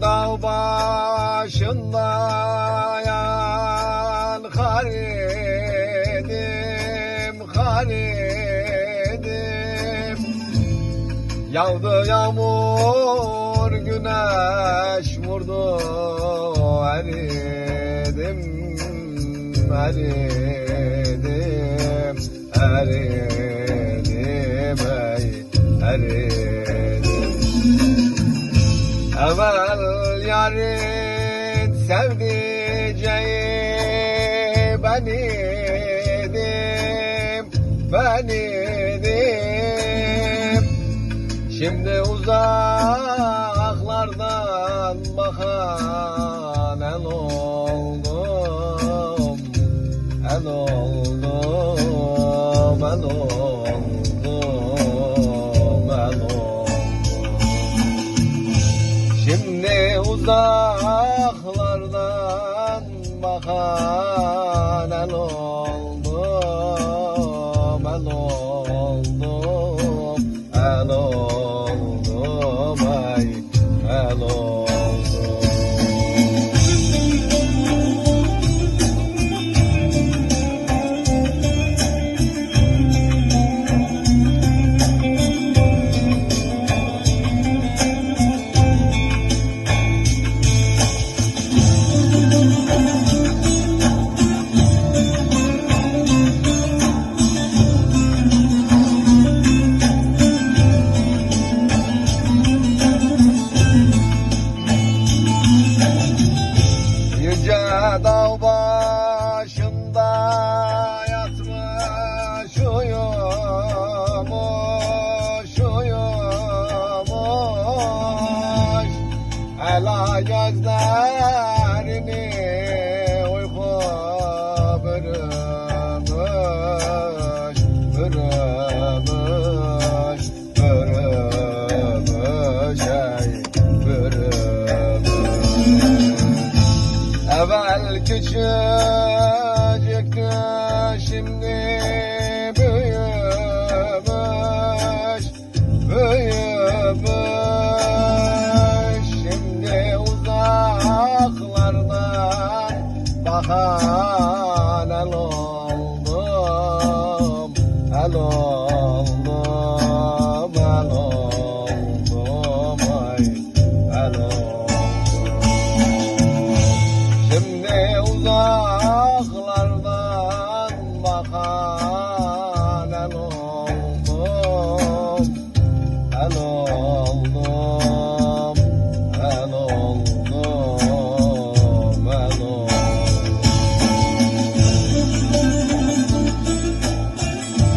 dağ başında yan haridim haridim Yağdı yağmur güneş vurdu eridim eridim eridim ey eridim. Evet yarın sevdiceği ben idim ben idim Şimdi uzaklardan bakan el oldum bakan el oldum, el oldum, el oldum, ay gözlerini uyku bürümüş bürümüş bürümüş ey bürümüş. Evvel küçücüktü bakan el oldum El oldum, el oldum ay el oldum. Şimdi uzaklardan bakan el oldum El oldum